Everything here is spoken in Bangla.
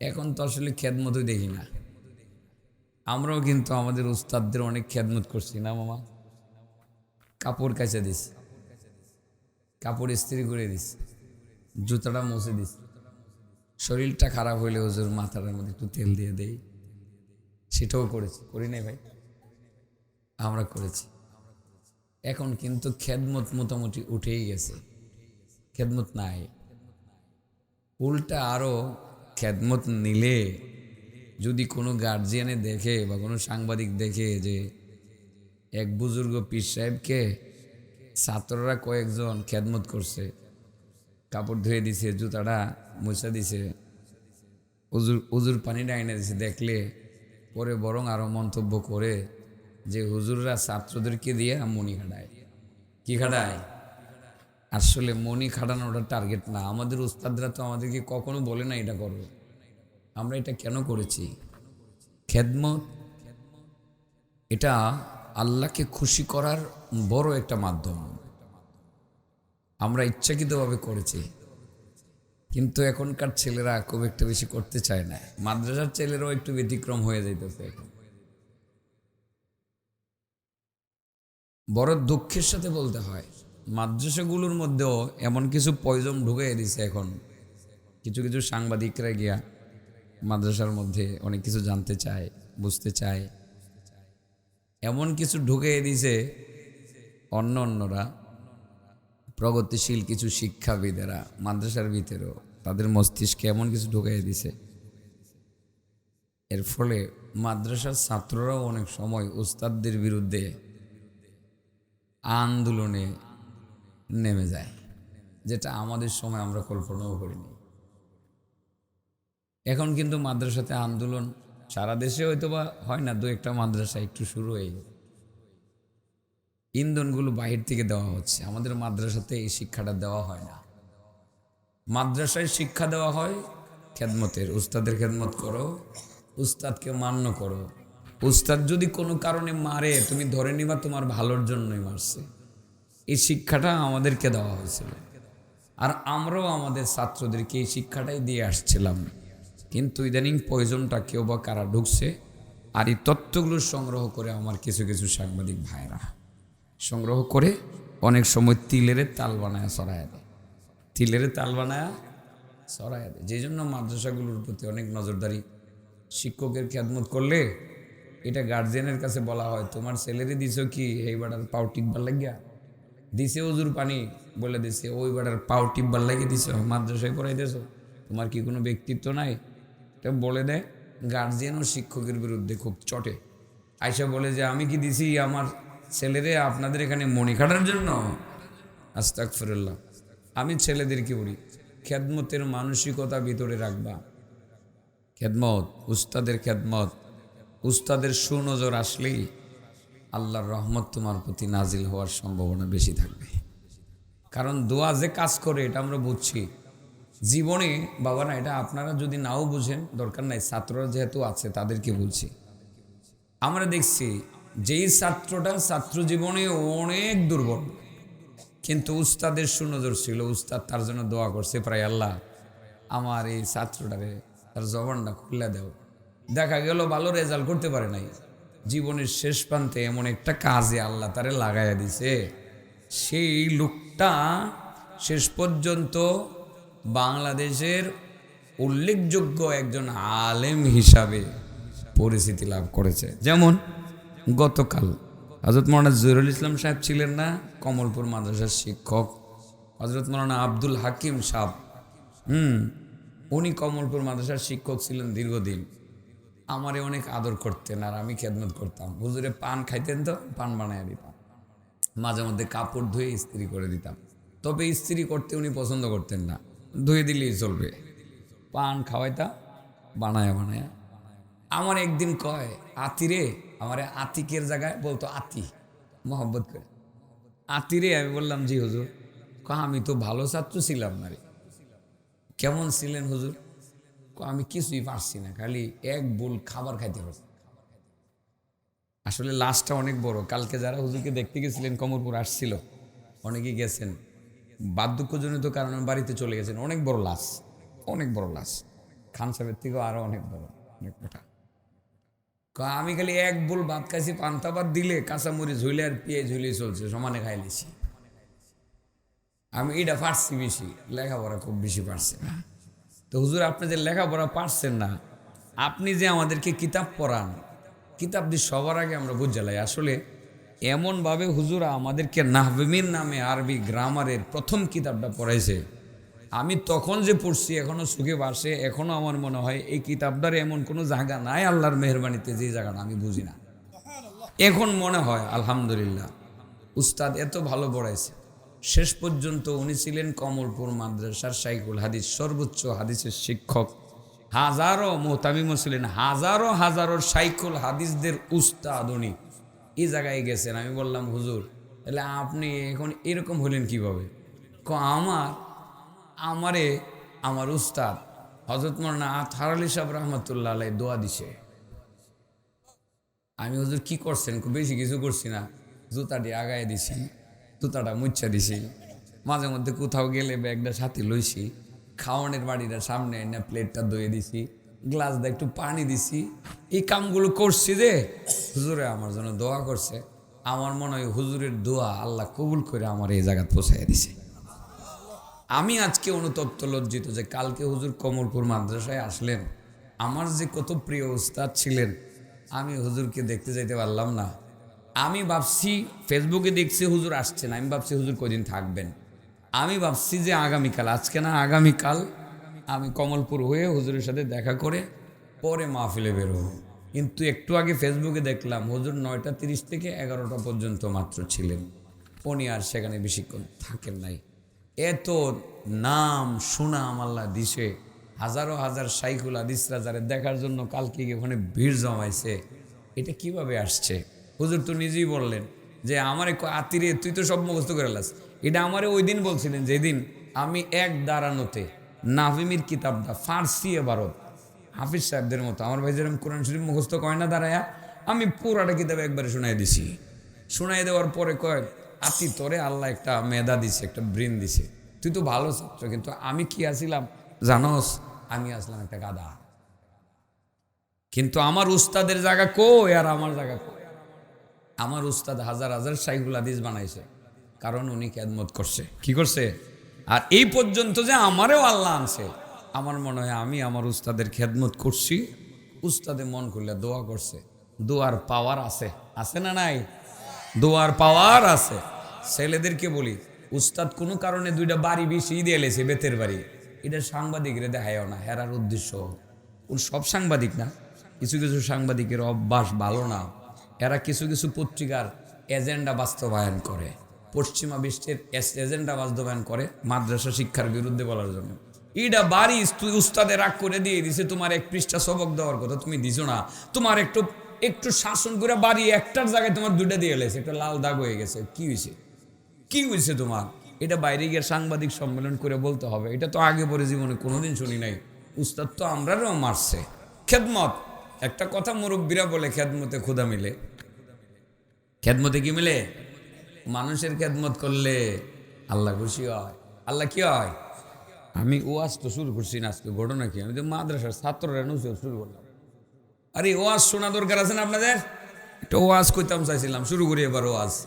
এখন তো আসলে খেদমতই দেখি না আমরাও কিন্তু আমাদের উস্তাদদের অনেক খেদমত করছি, না মামা? কাপড় কাচা দিস কাপড় ইস্ত্রি করে দিস জুতাটা মুছে দিস শরীরটা খারাপ হইলে ওজোর মাথাটার মধ্যে একটু তেল দিয়ে দেই। সেটাও করেছি, করি নাই ভাই? আমরা করেছি। এখন কিন্তু খেদমত মোটামুটি উঠেই গেছে। খেদমত নাই। উল্টা আরও খেদমত নিলে যদি কোনো গার্জিয়ানে দেখে বা কোনো সাংবাদিক দেখে যে এক বুজুর্গ পীর সাহেবকে ছাত্ররা কয়েকজন খেদমত করছে, কাপড় ধুয়ে দিছে, জুতাটা মুছা দিছে, উজুর উজুর পানি ডাইনে দিছে, দেখলে পরে বরং আরও মন্তব্য করে যে হুজুররা ছাত্রদেরকে দিয়ে মনি খাটায়। কি খাটায়? আসলে মনি খাটানোটা টার্গেট না। আমাদের উস্তাদরা তো আমাদেরকে কখনো বলে না এটা করো। আমরা এটা কেন করেছি? খেদমত, এটা আল্লাহকে খুশি করার বড় একটা মাধ্যম। আমরা ইচ্ছাকৃতভাবে করেছি, কিন্তু এখনকার ছেলেরা খুব একটা বেশি করতে চায় না। মাদ্রাসার ছেলেরাও একটু ব্যতিক্রম হয়ে যাইতেছে এখন। বড় দুঃখের সাথে বলতে হয়, মাদ্রাসাগুলোর মধ্যেও এমন কিছু পয়জন ঢুকে দিছে এখন। কিছু কিছু সাংবাদিকরা গিয়া মাদ্রাসার মধ্যে অনেক কিছু জানতে চায়, বুঝতে চায়। এমন কিছু ঢুকে দিছে অন্য অন্যরা, প্রগতিশীল কিছু শিক্ষাবিদেরা মাদ্রাসার ভিতরেও। তাদের মস্তিষ্কে এমন কিছু ঢুকাই দিছে এর ফলে মাদ্রাসার ছাত্ররাও অনেক সময় উস্তাদদের বিরুদ্ধে আন্দোলনে নেমে যায়, যেটা আমাদের সময় আমরা কল্পনাও করিনি। এখন কিন্তু মাদ্রাসাতে আন্দোলন, সারা দেশে হয়তো বা হয় না, দু একটা মাদ্রাসা একটু শুরু হয়ে ইন্ধনগুলো বাহির থেকে দেওয়া হচ্ছে, আমাদের মাদ্রাসাতে এই শিক্ষাটা দেওয়া হয় না। মাদ্রাসায় শিক্ষা দেওয়া হয়, খেদমতের, উস্তাদের খেদমত করো, উস্তাদকে মান্য করো। উস্তাদ যদি কোনো কারণে মারে, তুমি ধরে নিবা তোমার ভালোর জন্যই মারছে। এই শিক্ষাটা আমাদেরকে দেওয়া হয়েছিল। আর আমরাও আমাদের ছাত্রদেরকে এই শিক্ষাটাই দিয়ে আসছিলাম। কিন্তু ইদানিং প্রয়োজনটা কেউ বা কারা ঢুকছে, আর এই তথ্যগুলো সংগ্রহ করে আমার কিছু কিছু সাংবাদিক ভাইরা সংগ্রহ করে অনেক সময় তিলের তাল বানায় সরায় দেয়। তিলের তাল বানায় সরায় দেয়। যেই জন্য মাদ্রাসাগুলোর প্রতি অনেক নজরদারি। শিক্ষকের খেদমত করলে এটা গার্জিয়ানের কাছে বলা হয়, তোমার ছেলেরে দিছ কি? এই বাটার পাও টিকবার লাগিয়া? দিছে ওজুর পানি। বলে দিছে, ওই বাটার পাও টিপবার লাগিয়ে দিছ, মাদ্রাসায় পড়াই দিছ তোমার কি কোনো ব্যক্তিত্ব নাই? এটা বলে দেয় গার্জিয়ান ও শিক্ষকের বিরুদ্ধে খুব চটে। আয়সা বলে যে, আমি কি দিছি আমার ছেলেরে আপনাদের এখানে মণি কাটার জন্য? আস্তাক ফিরুল্লাহ আমি ছেলেদেরকে বলি, খেদমতের মানসিকতা ভিতরে রাখবা। খেদমত, উস্তাদের খেদমত। উস্তাদের সুনজর আসলেই আল্লাহর রহমত তোমার প্রতি নাজিল হওয়ার সম্ভাবনা বেশি থাকবে। কারণ দোয়া যে কাজ করে, এটা আমরা বুঝছি। জীবনে, বাবা না, এটা আপনারা যদি নাও বুঝেন, দরকার নাই, ছাত্ররা যেহেতু আছে, তাদেরকে বলছি। আমরা দেখছি, যেই ছাত্রটা ছাত্র জীবনে অনেক দুর্বল, কিন্তু উস্তাদের সুনজর ছিল, উস্তাদ তার জন্য দোয়া করছে, প্রায় আল্লাহ, আমার এই ছাত্রটারে তার জবানটা খুলে দেও। দেখা গেল, ভালো রেজাল্ট করতে পারে নাই। জীবনের শেষ প্রান্তে এমন একটা কাজে আল্লাহ তারে লাগাইয়া দিছে, সেই লোকটা শেষ পর্যন্ত বাংলাদেশের উল্লেখযোগ্য একজন আলেম হিসাবে পরিচিতি লাভ করেছে। যেমন গতকাল হজরত মৌলানা জহিরুল ইসলাম সাহেব ছিলেন না, কমলপুর মাদ্রাসার শিক্ষক। হজরত মৌলানা আব্দুল হাকিম সাহ হুম, উনি কমলপুর মাদ্রাসার শিক্ষক ছিলেন দীর্ঘদিন। আমারে অনেক আদর করতেন আর আমি খেদমত করতাম। হুজুরে পান খাইতেন তো, পান বানায় দিতাম। মাঝে মধ্যে কাপড় ধুয়ে ইস্ত্রি করে দিতাম। তবে ইস্ত্রি করতে উনি পছন্দ করতেন না। ধুয়ে দিলেই চলবে। পান খাওয়াইতাম বানায়া বানায়া। আমার একদিন কয় আতিরে আমার আতিকের জায়গায় বলতো, আতি, মোহব্বত করে। আতিরে আমি বললাম, জি হুজুর। ক, আমি তো ভালো ছাত্র ছিলাম না রে। কেমন ছিলেন হুজুর? ক, আমি কিছুই পারছি না, খালি এক বোল খাবার খাইতে পারছি। আসলে লাশটা অনেক বড়। কালকে যারা হুজুরকে দেখতে গেছিলেন কমরপুর আসছিল, অনেকেই গেছেন। বার্ধক্যজনিত কারণে বাড়িতে চলে গেছেন। অনেক বড় লাশ। অনেক বড় লাশ। খান সাহেবের থেকেও আরও অনেক বড়, অনেক মোটা। আমি খালি এক বোল ভাত খাইছি, পান্তা ভাত দিলে কাঁচামরি ঝুলে আর পেঁয়াজ ঝুলিয়ে চলছে, সমানে খাই লিছি। আমি এটা পারছি বেশি, লেখাপড়া খুব বেশি পারছি না। তো হুজুর, আপনি যে লেখাপড়া পারছেন না, আপনি যে আমাদেরকে কিতাব পড়ান, কিতাব দিয়ে সবার আগে আমরা বুঝালাই আসলে এমনভাবে হুজুরা আমাদেরকে নাহবিমিন নামে আরবি গ্রামারের প্রথম কিতাবটা পড়াইছে। আমি তখন যে পড়ছি, এখনও সুখে বাসে, এখনও আমার মনে হয় এই কিতাবটার এমন কোনো জায়গা নাই আল্লাহর মেহরবানিতে, যে জায়গাটা আমি বুঝি না। এখন মনে হয়, আলহামদুলিল্লাহ, উস্তাদ এত ভালো পড়াইছে। শেষ পর্যন্ত উনি ছিলেন কমলপুর মাদ্রাসার সাইকুল হাদিস, সর্বোচ্চ হাদিসের শিক্ষক। হাজারো মোহতামিমও ছিলেন, হাজারো হাজারো সাইকুল হাদিসদের উস্তাদ উনি। এই জায়গায় গেছেন? আমি বললাম, হুজুর, তাহলে আপনি এখন এরকম হলেন কীভাবে? ক, আমার, আমারে, আমার উস্তাদ হজরত মরনা থার আলী সাহেব রহমতুল্লাহ আলাই দোয়া দিছে। আমি, হুজুর, কি করছেন? খুব বেশি কিছু করছি না। জুতাটি আগায় দিছি, জুতাটা মুচ্ছা দিছি। মাঝে মধ্যে কোথাও গেলে ব্যাগটা সাথে লইছি। খাওয়ানের বাড়িটা সামনে এনে প্লেটটা ধুয়ে দিছি। গ্লাস দিয়ে একটু পানি দিছি। এই কামগুলো করছি যে, হুজুরে আমার জন্য দোয়া করছে। আমার মনে হয় হুজুরের দোয়া আল্লাহ কবুল করে আমার এই জায়গা পৌঁছাই দিছে। আমি আজকে অনুতপ্ত, লজ্জিত যে কালকে হুজুর কমলপুর মাদ্রাসায় আসলেন। আমার যে কত প্রিয় উস্তাদ ছিলেন, আমি হুজুরকে দেখতে যাইতে পারলাম না। আমি ভাবছি, ফেসবুকে দেখছি হুজুর আসছেন, আমি ভাবছি হুজুর কদিন থাকবেন। আমি ভাবছি যে আগামীকাল, আজকে না আগামীকাল আমি কমলপুর হয়ে হুজুরের সাথে দেখা করে পরে মাহফিলে বেরোবো। কিন্তু একটু আগে ফেসবুকে দেখলাম হুজুর নয়টা তিরিশ থেকে এগারোটা পর্যন্ত মাত্র ছিলেন। উনি আর সেখানে বেশিক্ষণ থাকেন নাই। এত নাম, সুনাম আল্লাহ দিছে। হাজারো হাজার সাইকুল আদিসরা যারা দেখার জন্য কালকে ওখানে ভিড় জমাইছে। এটা কীভাবে আসছে? হুজুর তো নিজেই বললেন যে, আমার এক আতিরে, তুই তো সব মুখস্থ করে এটা আমারে ওই দিন বলছিলেন, যেদিন আমি এক দাঁড়ানোতে নাভিমির কিতাবটা, ফার্সি ভারত হাফিজ সাহেবদের মতো। আমার ভাই যেরকম কোরআন শরীফ মুখস্থ কয় না দাঁড়ায়া, আমি পুরাটা কিতাব একবারে শোনাই দিছি। শোনাই দেওয়ার পরে কয়, আতি তোরে আল্লাহ একটা মেধা দিছে, একটা ব্রেন দিছে। তুই তো ভালো ছাত্র, কিন্তু আমি কি আছিলাম জানোস, আমি আসলাম একটা গাদা কিন্তু আমার উস্তাদের জায়গা কই আর আমার জায়গা কই? আমার উস্তাদ হাজার হাজার সাইকুল হাদিস বানাইছে, কারণ উনি খেদমত করছে। কি করছে? আর এই পর্যন্ত যে আমারও আল্লাহ আনছে, আমার মনে হয় আমি আমার উস্তাদের খেদমত করছি। উস্তাদে মন করলে দোয়া করছে। দোয়ার পাওয়ার আছে। আছে না নাই? দোয়ার পাওয়ার আছে। ছেলেদেরকে বলি, উস্তাদ কোনো কারণে দুইটা বাড়ি বেশি দিয়ে এলেছে, বেতের বাড়ি। এটা সাংবাদিকরে দেখায়ও না, হেরার উদ্দেশ্য। ওর সব সাংবাদিক না। কিছু কিছু সাংবাদিকের অভ্যাস ভালো না। এরা কিছু কিছু পত্রিকার এজেন্ডা বাস্তবায়ন করে। পশ্চিমা বিশ্বের এজেন্ডা বাস্তবায়ন করে মাদ্রাসা শিক্ষার বিরুদ্ধে বলার জন্য। ইডা বাড়ি তুই উস্তাদে রাগ করে দিয়ে দিছে, তোমার এক পৃষ্ঠা সবক দেওয়ার কথা তুমি দিছো না। তোমার একটু একটু শাসন করে বাড়ি একটার জায়গায় তোমার দুইটা দিয়ে এলেছে একটা লাল দাগ হয়ে গেছে। কি হয়েছে কি হয়েছে তোমার? এটা বাইরে গিয়ে সাংবাদিক সম্মেলন করে বলতে হবে। এটা তো আগে পরে জীবনে কোনোদিন শুনি নাই। উস্তাদ তো আমরাও মারছে। খেদমত। একটা কথা মুরব্বীরা বলে, খেদমতে ক্ষুদা মিলে। খেদমতে কি মিলে? মানুষের খেদমত করলে আল্লাহ খুশি হয়। আল্লাহ কি হয়? আমি ওয়াজ তো শুরু করছি না আজকে, ঘটনা কি? আমি তো মাদ্রাসার ছাত্ররা নুসিহত শুরু করলাম। আরে, ওয়াজ শোনা দরকার আছে না আপনাদের? একটা ওয়াজ কইতাম চাইছিলাম, শুরু করি এবার ওয়াজ।